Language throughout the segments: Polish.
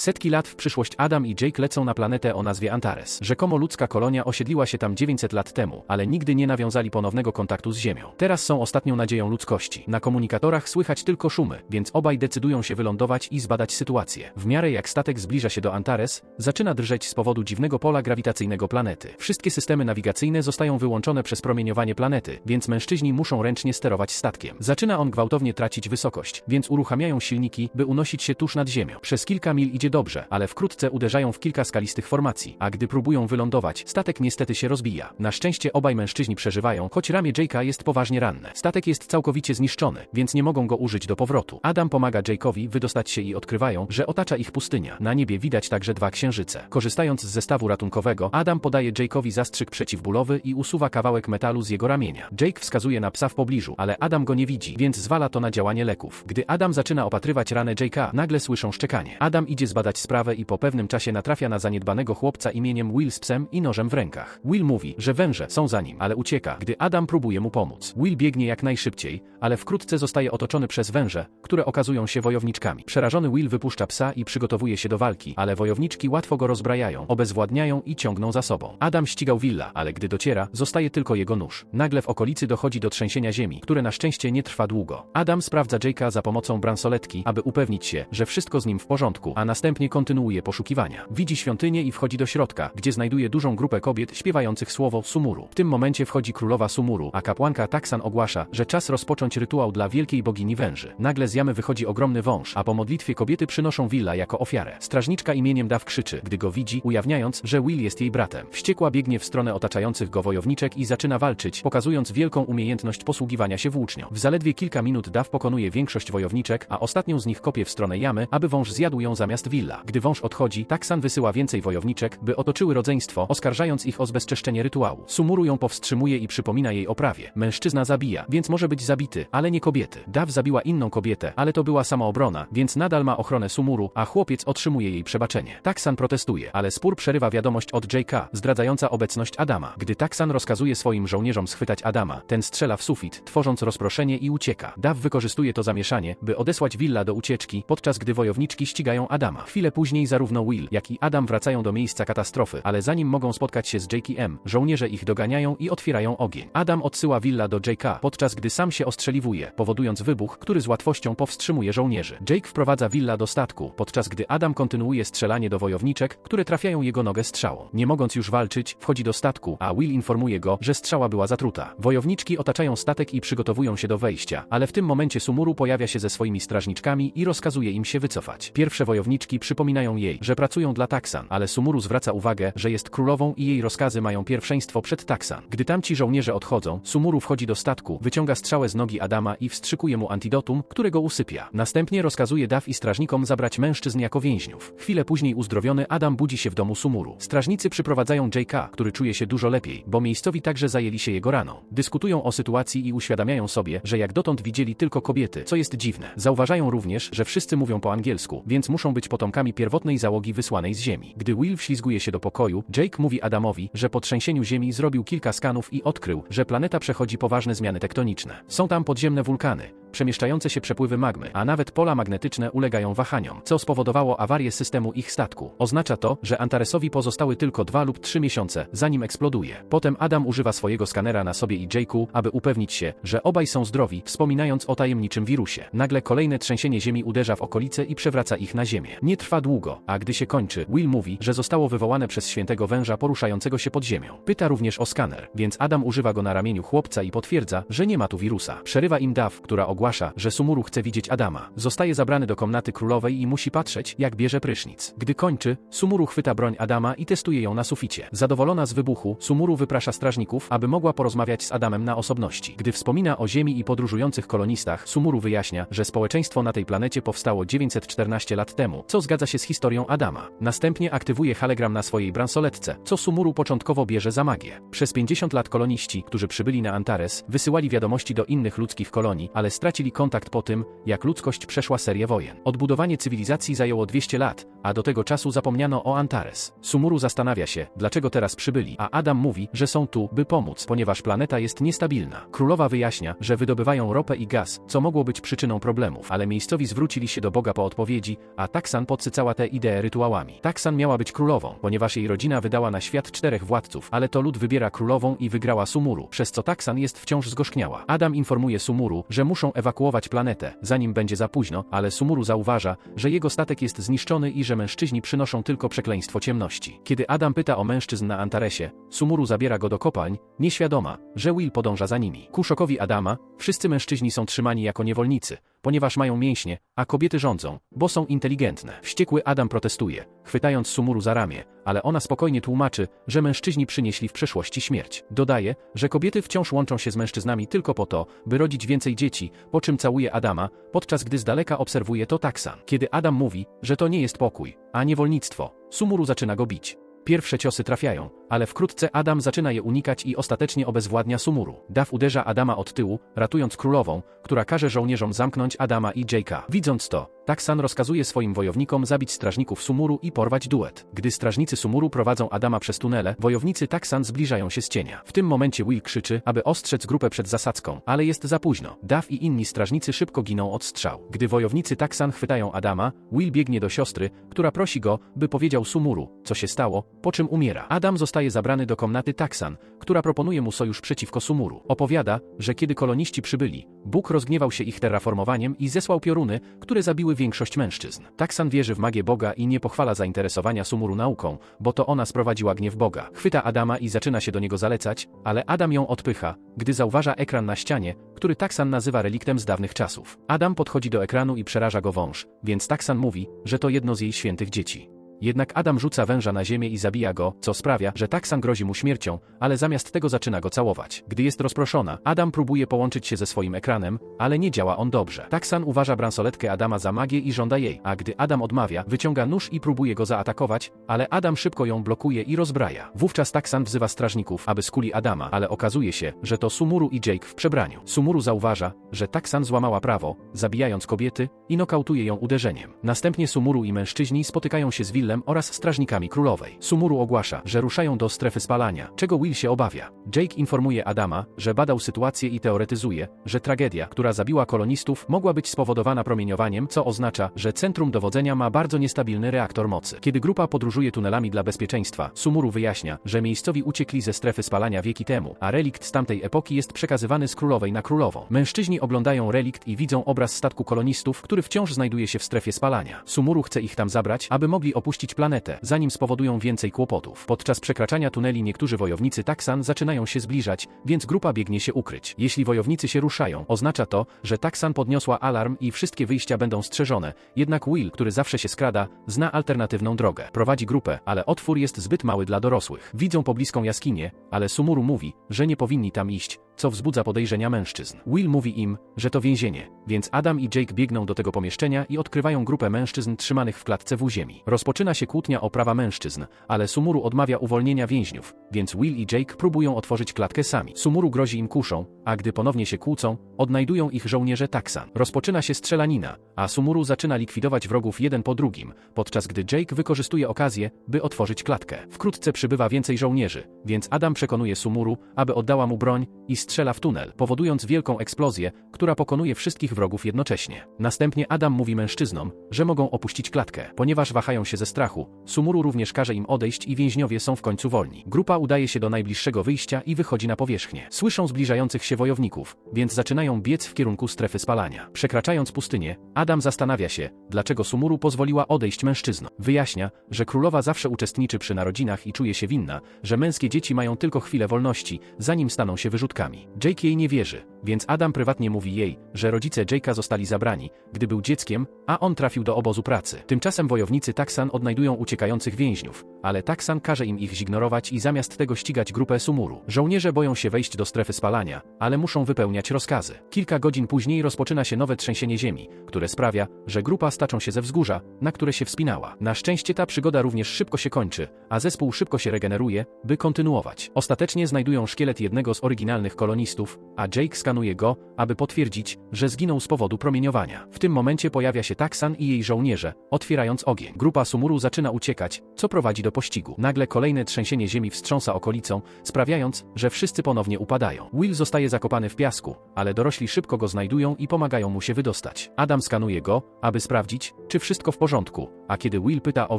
Setki lat w przyszłość Adam i Jake lecą na planetę o nazwie Antares. Rzekomo ludzka kolonia osiedliła się tam 900 lat temu, ale nigdy nie nawiązali ponownego kontaktu z Ziemią. Teraz są ostatnią nadzieją ludzkości. Na komunikatorach słychać tylko szumy, więc obaj decydują się wylądować i zbadać sytuację. W miarę jak statek zbliża się do Antares, zaczyna drżeć z powodu dziwnego pola grawitacyjnego planety. Wszystkie systemy nawigacyjne zostają wyłączone przez promieniowanie planety, więc mężczyźni muszą ręcznie sterować statkiem. Zaczyna on gwałtownie tracić wysokość, więc uruchamiają silniki, by unosić się tuż nad ziemią. Przez kilka mil idzie dobrze, ale wkrótce uderzają w kilka skalistych formacji, a gdy próbują wylądować, statek niestety się rozbija. Na szczęście obaj mężczyźni przeżywają, choć ramię Jake'a jest poważnie ranne. Statek jest całkowicie zniszczony, więc nie mogą go użyć do powrotu. Adam pomaga Jake'owi wydostać się i odkrywają, że otacza ich pustynia. Na niebie widać także dwa księżyce. Korzystając z zestawu ratunkowego, Adam podaje Jake'owi zastrzyk przeciwbólowy i usuwa kawałek metalu z jego ramienia. Jake wskazuje na psa w pobliżu, ale Adam go nie widzi, więc zwala to na działanie leków. Gdy Adam zaczyna opatrywać ranę Jake'a, nagle słyszą szczekanie. Adam idzie zbadać sprawę i po pewnym czasie natrafia na zaniedbanego chłopca imieniem Will z psem i nożem w rękach. Will mówi, że węże są za nim, ale ucieka, gdy Adam próbuje mu pomóc. Will biegnie jak najszybciej, ale wkrótce zostaje otoczony przez węże, które okazują się wojowniczkami. Przerażony Will wypuszcza psa i przygotowuje się do walki, ale wojowniczki łatwo go rozbrajają, obezwładniają i ciągną za sobą. Adam ścigał Willa, ale gdy dociera, zostaje tylko jego nóż. Nagle w okolicy dochodzi do trzęsienia ziemi, które na szczęście nie trwa długo. Adam sprawdza Jake'a za pomocą bransoletki, aby upewnić się, że wszystko z nim w porządku, a następnie kontynuuje poszukiwania. Widzi świątynię i wchodzi do środka, gdzie znajduje dużą grupę kobiet śpiewających słowo Sumuru. W tym momencie wchodzi królowa Sumuru, a kapłanka Taksan ogłasza, że czas rozpocząć rytuał dla wielkiej bogini węży. Nagle z jamy wychodzi ogromny wąż, a po modlitwie kobiety przynoszą Willa jako ofiarę. Strażniczka imieniem Daw krzyczy, gdy go widzi, ujawniając, że Will jest jej bratem. Wściekła biegnie w stronę otaczających go wojowniczek i zaczyna walczyć, pokazując wielką umiejętność posługiwania się włócznią. W zaledwie kilka minut Daw pokonuje większość wojowniczek, a ostatnią z nich kopie w stronę jamy, aby wąż zjadł ją zamiast Willa. Gdy wąż odchodzi, Taksan wysyła więcej wojowniczek, by otoczyły rodzeństwo, oskarżając ich o zbezczeszczenie rytuału. Sumuru ją powstrzymuje i przypomina jej o prawie. Mężczyzna zabija, więc może być zabity, ale nie kobiety. Daw zabiła inną kobietę, ale to była samoobrona, więc nadal ma ochronę Sumuru, a chłopiec otrzymuje jej przebaczenie. Taksan protestuje, ale spór przerywa wiadomość od J.K., zdradzająca obecność Adama. Gdy Taksan rozkazuje swoim żołnierzom schwytać Adama, ten strzela w sufit, tworząc rozproszenie i ucieka. Daw wykorzystuje to zamieszanie, by odesłać Willa do ucieczki, podczas gdy wojowniczki ścigają Adama. Chwilę później zarówno Will, jak i Adam wracają do miejsca katastrofy, ale zanim mogą spotkać się z J.K.M., żołnierze ich doganiają i otwierają ogień. Adam odsyła Willa do J.K., podczas gdy sam się ostrzeliwuje, powodując wybuch, który z łatwością powstrzymuje żołnierzy. Jake wprowadza Willa do statku, podczas gdy Adam kontynuuje strzelanie do wojowniczek, które trafiają jego nogę strzałą. Nie mogąc już walczyć, wchodzi do statku, a Will informuje go, że strzała była zatruta. Wojowniczki otaczają statek i przygotowują się do wejścia, ale w tym momencie Sumuru pojawia się ze swoimi strażniczkami i rozkazuje im się wycofać. Pierwsze wojowniczki przypominają jej, że pracują dla Taksan, ale Sumuru zwraca uwagę, że jest królową i jej rozkazy mają pierwszeństwo przed Taksan. Gdy tamci żołnierze odchodzą, Sumuru wchodzi do statku, wyciąga strzałę z nogi Adama i wstrzykuje mu antidotum, którego usypia. Następnie rozkazuje Daw i strażnikom zabrać mężczyzn jako więźniów. Chwilę później uzdrowiony Adam budzi się w domu Sumuru. Strażnicy przyprowadzają J.K., który czuje się dużo lepiej, bo miejscowi także zajęli się jego raną. Dyskutują o sytuacji i uświadamiają sobie, że jak dotąd widzieli tylko kobiety, co jest dziwne. Zauważają również, że wszyscy mówią po angielsku, więc muszą być potomkami pierwotnej załogi wysłanej z Ziemi. Gdy Will wślizguje się do pokoju, Jake mówi Adamowi, że po trzęsieniu Ziemi zrobił kilka skanów i odkrył, że planeta przechodzi poważne zmiany tektoniczne. Są tam podziemne wulkany, przemieszczające się przepływy magmy, a nawet pola magnetyczne ulegają wahaniom, co spowodowało awarię systemu ich statku. Oznacza to, że Antaresowi pozostały tylko dwa lub trzy miesiące, zanim eksploduje. Potem Adam używa swojego skanera na sobie i Jake'u, aby upewnić się, że obaj są zdrowi, wspominając o tajemniczym wirusie. Nagle kolejne trzęsienie ziemi uderza w okolice i przewraca ich na ziemię. Nie trwa długo, a gdy się kończy, Will mówi, że zostało wywołane przez świętego węża poruszającego się pod ziemią. Pyta również o skaner, więc Adam używa go na ramieniu chłopca i potwierdza, że nie ma tu wirusa. Przerywa im Daw, która ogłasza, że Sumuru chce widzieć Adama. Zostaje zabrany do komnaty królowej i musi patrzeć, jak bierze prysznic. Gdy kończy, Sumuru chwyta broń Adama i testuje ją na suficie. Zadowolona z wybuchu, Sumuru wyprasza strażników, aby mogła porozmawiać z Adamem na osobności. Gdy wspomina o Ziemi i podróżujących kolonistach, Sumuru wyjaśnia, że społeczeństwo na tej planecie powstało 914 lat temu, co zgadza się z historią Adama. Następnie aktywuje halegram na swojej bransoletce, co Sumuru początkowo bierze za magię. Przez 50 lat koloniści, którzy przybyli na Antares, wysyłali wiadomości do innych ludzkich kolonii, ale stracili kontakt po tym, jak ludzkość przeszła serię wojen. Odbudowanie cywilizacji zajęło 200 lat, a do tego czasu zapomniano o Antares. Sumuru zastanawia się, dlaczego teraz przybyli, a Adam mówi, że są tu, by pomóc, ponieważ planeta jest niestabilna. Królowa wyjaśnia, że wydobywają ropę i gaz, co mogło być przyczyną problemów, ale miejscowi zwrócili się do Boga po odpowiedzi, a Taksan podsycała tę ideę rytuałami. Taksan miała być królową, ponieważ jej rodzina wydała na świat czterech władców, ale to lud wybiera królową i wygrała Sumuru, przez co Taksan jest wciąż zgorzkniała. Adam informuje Sumuru, że muszą ewakuować planetę, zanim będzie za późno, ale Sumuru zauważa, że jego statek jest zniszczony i że mężczyźni przynoszą tylko przekleństwo ciemności. Kiedy Adam pyta o mężczyzn na Antaresie, Sumuru zabiera go do kopalń, nieświadoma, że Will podąża za nimi. Ku szokowi Adama, wszyscy mężczyźni są trzymani jako niewolnicy, ponieważ mają mięśnie, a kobiety rządzą, bo są inteligentne. Wściekły Adam protestuje, chwytając Sumuru za ramię, ale ona spokojnie tłumaczy, że mężczyźni przynieśli w przeszłości śmierć. Dodaje, że kobiety wciąż łączą się z mężczyznami tylko po to, by rodzić więcej dzieci, po czym całuje Adama, podczas gdy z daleka obserwuje to Taksan. Kiedy Adam mówi, że to nie jest pokój, a niewolnictwo, Sumuru zaczyna go bić. Pierwsze ciosy trafiają, ale wkrótce Adam zaczyna je unikać i ostatecznie obezwładnia Sumuru. Daw uderza Adama od tyłu, ratując królową, która każe żołnierzom zamknąć Adama i Jake'a. Widząc to, Taksan rozkazuje swoim wojownikom zabić strażników Sumuru i porwać duet. Gdy strażnicy Sumuru prowadzą Adama przez tunele, wojownicy Taksan zbliżają się z cienia. W tym momencie Will krzyczy, aby ostrzec grupę przed zasadzką, ale jest za późno. Daw i inni strażnicy szybko giną od strzał. Gdy wojownicy Taksan chwytają Adama, Will biegnie do siostry, która prosi go, by powiedział Sumuru, co się stało, po czym umiera. Adam zostaje zabrany do komnaty Taksan, która proponuje mu sojusz przeciwko Sumuru. Opowiada, że kiedy koloniści przybyli, Bóg rozgniewał się ich terraformowaniem i zesłał pioruny, które zabiły większość mężczyzn. Taksan wierzy w magię Boga i nie pochwala zainteresowania Sumuru nauką, bo to ona sprowadziła gniew Boga. Chwyta Adama i zaczyna się do niego zalecać, ale Adam ją odpycha, gdy zauważa ekran na ścianie, który Taksan nazywa reliktem z dawnych czasów. Adam podchodzi do ekranu i przeraża go wąż, więc Taksan mówi, że to jedno z jej świętych dzieci. Jednak Adam rzuca węża na ziemię i zabija go, co sprawia, że Taksan grozi mu śmiercią, ale zamiast tego zaczyna go całować. Gdy jest rozproszona, Adam próbuje połączyć się ze swoim ekranem, ale nie działa on dobrze. Taksan uważa bransoletkę Adama za magię i żąda jej, a gdy Adam odmawia, wyciąga nóż i próbuje go zaatakować, ale Adam szybko ją blokuje i rozbraja. Wówczas Taksan wzywa strażników, aby skuli Adama, ale okazuje się, że to Sumuru i Jake w przebraniu. Sumuru zauważa, że Taksan złamała prawo, zabijając kobiety i nokautuje ją uderzeniem. Następnie Sumuru i mężczyźni spotykają się z Willem oraz strażnikami królowej. Sumuru ogłasza, że ruszają do strefy spalania, czego Will się obawia. Jake informuje Adama, że badał sytuację i teoretyzuje, że tragedia, która zabiła kolonistów, mogła być spowodowana promieniowaniem, co oznacza, że centrum dowodzenia ma bardzo niestabilny reaktor mocy. Kiedy grupa podróżuje tunelami dla bezpieczeństwa, Sumuru wyjaśnia, że miejscowi uciekli ze strefy spalania wieki temu, a relikt z tamtej epoki jest przekazywany z królowej na królową. Mężczyźni oglądają relikt i widzą obraz statku kolonistów, który wciąż znajduje się w strefie spalania. Sumuru chce ich tam zabrać, aby mogli opuścić planetę, zanim spowodują więcej kłopotów. Podczas przekraczania tuneli niektórzy wojownicy Taksan zaczynają się zbliżać, więc grupa biegnie się ukryć. Jeśli wojownicy się ruszają, oznacza to, że Taksan podniosła alarm i wszystkie wyjścia będą strzeżone. Jednak Will, który zawsze się skrada, zna alternatywną drogę. Prowadzi grupę, ale otwór jest zbyt mały dla dorosłych. Widzą pobliską jaskinię, ale Sumuru mówi, że nie powinni tam iść, co wzbudza podejrzenia mężczyzn. Will mówi im, że to więzienie, więc Adam i Jake biegną do tego pomieszczenia i odkrywają grupę mężczyzn trzymanych w klatce w ziemi. Rozpoczyna się kłótnia o prawa mężczyzn, ale Sumuru odmawia uwolnienia więźniów, więc Will i Jake próbują otworzyć klatkę sami. Sumuru grozi im kuszą, a gdy ponownie się kłócą, odnajdują ich żołnierze Taksan. Rozpoczyna się strzelanina, a Sumuru zaczyna likwidować wrogów jeden po drugim, podczas gdy Jake wykorzystuje okazję, by otworzyć klatkę. Wkrótce przybywa więcej żołnierzy, więc Adam przekonuje Sumuru, aby oddała mu broń i strzela w tunel, powodując wielką eksplozję, która pokonuje wszystkich wrogów jednocześnie. Następnie Adam mówi mężczyznom, że mogą opuścić klatkę. Ponieważ wahają się ze strachu, Sumuru również każe im odejść i więźniowie są w końcu wolni. Grupa udaje się do najbliższego wyjścia i wychodzi na powierzchnię. Słyszą zbliżających się wojowników, więc zaczynają biec w kierunku strefy spalania. Przekraczając pustynię, Adam zastanawia się, dlaczego Sumuru pozwoliła odejść mężczyznom. Wyjaśnia, że królowa zawsze uczestniczy przy narodzinach i czuje się winna, że męskie dzieci mają tylko chwilę wolności, zanim staną się wyrzutkami. Jake jej nie wierzy, więc Adam prywatnie mówi jej, że rodzice Jake'a zostali zabrani, gdy był dzieckiem, a on trafił do obozu pracy. Tymczasem wojownicy Taksan odnajdują uciekających więźniów, ale Taksan każe im ich zignorować i zamiast tego ścigać grupę Sumuru. Żołnierze boją się wejść do strefy spalania, ale muszą wypełniać rozkazy. Kilka godzin później rozpoczyna się nowe trzęsienie ziemi, które sprawia, że grupa staczą się ze wzgórza, na które się wspinała. Na szczęście ta przygoda również szybko się kończy, a zespół szybko się regeneruje, by kontynuować. Ostatecznie znajdują szkielet jednego z oryginalnych kolonistów, a Jake skanuje go, aby potwierdzić, że zginął z powodu promieniowania. W tym momencie pojawia się Taksan i jej żołnierze, otwierając ogień. Grupa Sumuru zaczyna uciekać, co prowadzi do pościgu. Nagle kolejne trzęsienie ziemi wstrząsa okolicą, sprawiając, że wszyscy ponownie upadają. Will zostaje zakopany w piasku, ale dorośli szybko go znajdują i pomagają mu się wydostać. Adam skanuje go, aby sprawdzić, czy wszystko w porządku, a kiedy Will pyta o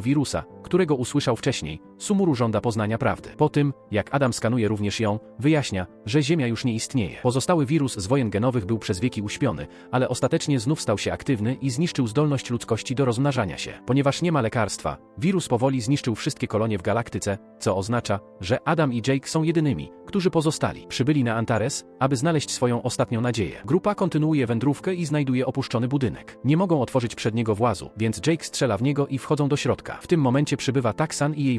wirusa, którego usłyszał wcześniej, Sumuru żąda poznania prawdy. Po tym, jak Adam skanuje również ją, wyjaśnia, że Ziemia już nie istnieje. Pozostały wirus z wojen genowych był przez wieki uśpiony, ale ostatecznie znów stał się aktywny i zniszczył zdolność ludzkości do rozmnażania się. Ponieważ nie ma lekarstwa, wirus powoli zniszczył wszystkie kolonie w galaktyce, co oznacza, że Adam i Jake są jedynymi, którzy pozostali. Przybyli na Antares, aby znaleźć swoją ostatnią nadzieję. Grupa kontynuuje wędrówkę i znajduje opuszczony budynek. Nie mogą otworzyć przedniego włazu, więc Jake strzela w niego i wchodzą do środka. W tym momencie przybywa Taksan i jej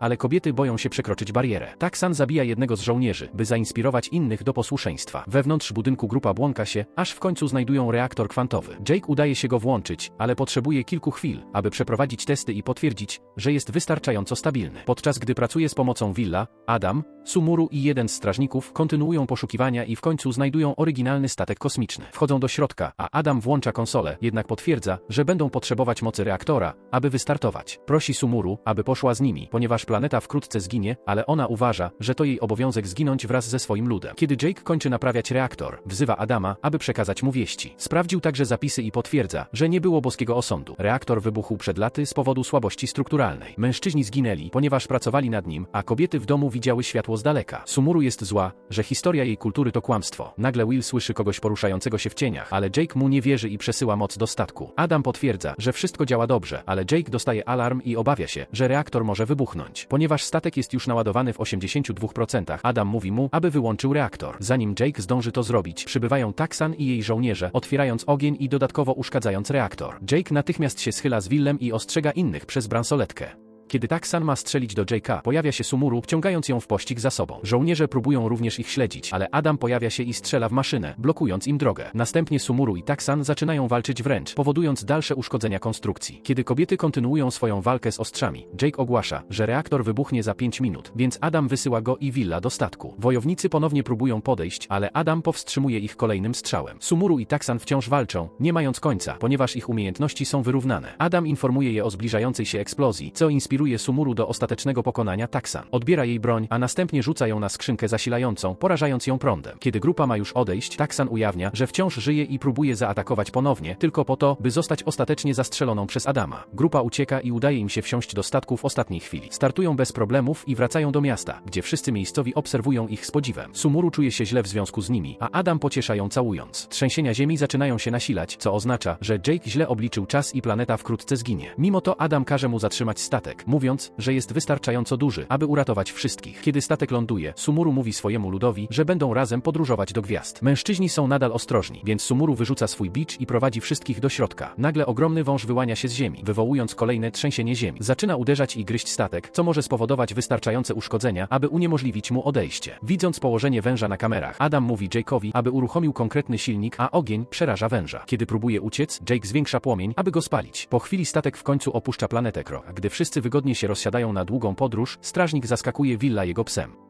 ale kobiety boją się przekroczyć barierę. Taksan zabija jednego z żołnierzy, by zainspirować innych do posłuszeństwa. Wewnątrz budynku grupa błąka się, aż w końcu znajdują reaktor kwantowy. Jake udaje się go włączyć, ale potrzebuje kilku chwil, aby przeprowadzić testy i potwierdzić, że jest wystarczająco stabilny. Podczas gdy pracuje z pomocą Willa, Adam, Sumuru i jeden z strażników kontynuują poszukiwania i w końcu znajdują oryginalny statek kosmiczny. Wchodzą do środka, a Adam włącza konsolę, jednak potwierdza, że będą potrzebować mocy reaktora, aby wystartować. Prosi Sumuru, aby poszła z nimi, ponieważ planeta wkrótce zginie, ale ona uważa, że to jej obowiązek zginąć wraz ze swoim ludem. Kiedy Jake kończy naprawiać reaktor, wzywa Adama, aby przekazać mu wieści. Sprawdził także zapisy i potwierdza, że nie było boskiego osądu. Reaktor wybuchł przed laty z powodu słabości strukturalnej. Mężczyźni zginęli, ponieważ pracowali nad nim, a kobiety w domu widziały światło z daleka. Sumuru jest zła, że historia jej kultury to kłamstwo. Nagle Will słyszy kogoś poruszającego się w cieniach, ale Jake mu nie wierzy i przesyła moc do statku. Adam potwierdza, że wszystko działa dobrze, ale Jake dostaje alarm i obawia się, że reaktor może wybuchnąć. Ponieważ statek jest już naładowany w 82%, Adam mówi mu, aby wyłączył reaktor. Zanim Jake zdąży to zrobić, przybywają Taksan i jej żołnierze, otwierając ogień i dodatkowo uszkadzając reaktor. Jake natychmiast się schyla z Willem i ostrzega innych przez bransoletkę. Kiedy Taksan ma strzelić do Jake'a, pojawia się Sumuru, wciągając ją w pościg za sobą. Żołnierze próbują również ich śledzić, ale Adam pojawia się i strzela w maszynę, blokując im drogę. Następnie Sumuru i Taksan zaczynają walczyć wręcz, powodując dalsze uszkodzenia konstrukcji. Kiedy kobiety kontynuują swoją walkę z ostrzami, Jake ogłasza, że reaktor wybuchnie za 5 minut, więc Adam wysyła go i Willa do statku. Wojownicy ponownie próbują podejść, ale Adam powstrzymuje ich kolejnym strzałem. Sumuru i Taksan wciąż walczą, nie mając końca, ponieważ ich umiejętności są wyrównane. Adam informuje je o zbliżającej się eksplozji, co inspiruje inspiruje Sumuru do ostatecznego pokonania Taksan. Odbiera jej broń, a następnie rzuca ją na skrzynkę zasilającą, porażając ją prądem. Kiedy grupa ma już odejść, Taksan ujawnia, że wciąż żyje i próbuje zaatakować ponownie, tylko po to, by zostać ostatecznie zastrzeloną przez Adama. Grupa ucieka i udaje im się wsiąść do statku w ostatniej chwili. Startują bez problemów i wracają do miasta, gdzie wszyscy miejscowi obserwują ich z podziwem. Sumuru czuje się źle w związku z nimi, a Adam pociesza ją całując. Trzęsienia ziemi zaczynają się nasilać, co oznacza, że Jake źle obliczył czas i planeta wkrótce zginie. Mimo to Adam każe mu zatrzymać statek, mówiąc, że jest wystarczająco duży, aby uratować wszystkich. Kiedy statek ląduje, Sumuru mówi swojemu ludowi, że będą razem podróżować do gwiazd. Mężczyźni są nadal ostrożni, więc Sumuru wyrzuca swój bicz i prowadzi wszystkich do środka. Nagle ogromny wąż wyłania się z ziemi, wywołując kolejne trzęsienie ziemi. Zaczyna uderzać i gryźć statek, co może spowodować wystarczające uszkodzenia, aby uniemożliwić mu odejście. Widząc położenie węża na kamerach, Adam mówi Jake'owi, aby uruchomił konkretny silnik, a ogień przeraża węża. Kiedy próbuje uciec, Jake zwiększa płomień, aby go spalić. Po chwili statek w końcu opuszcza planetę Kro, gdy wszyscy wygodnie się rozsiadają na długą podróż, strażnik zaskakuje Willa jego psem.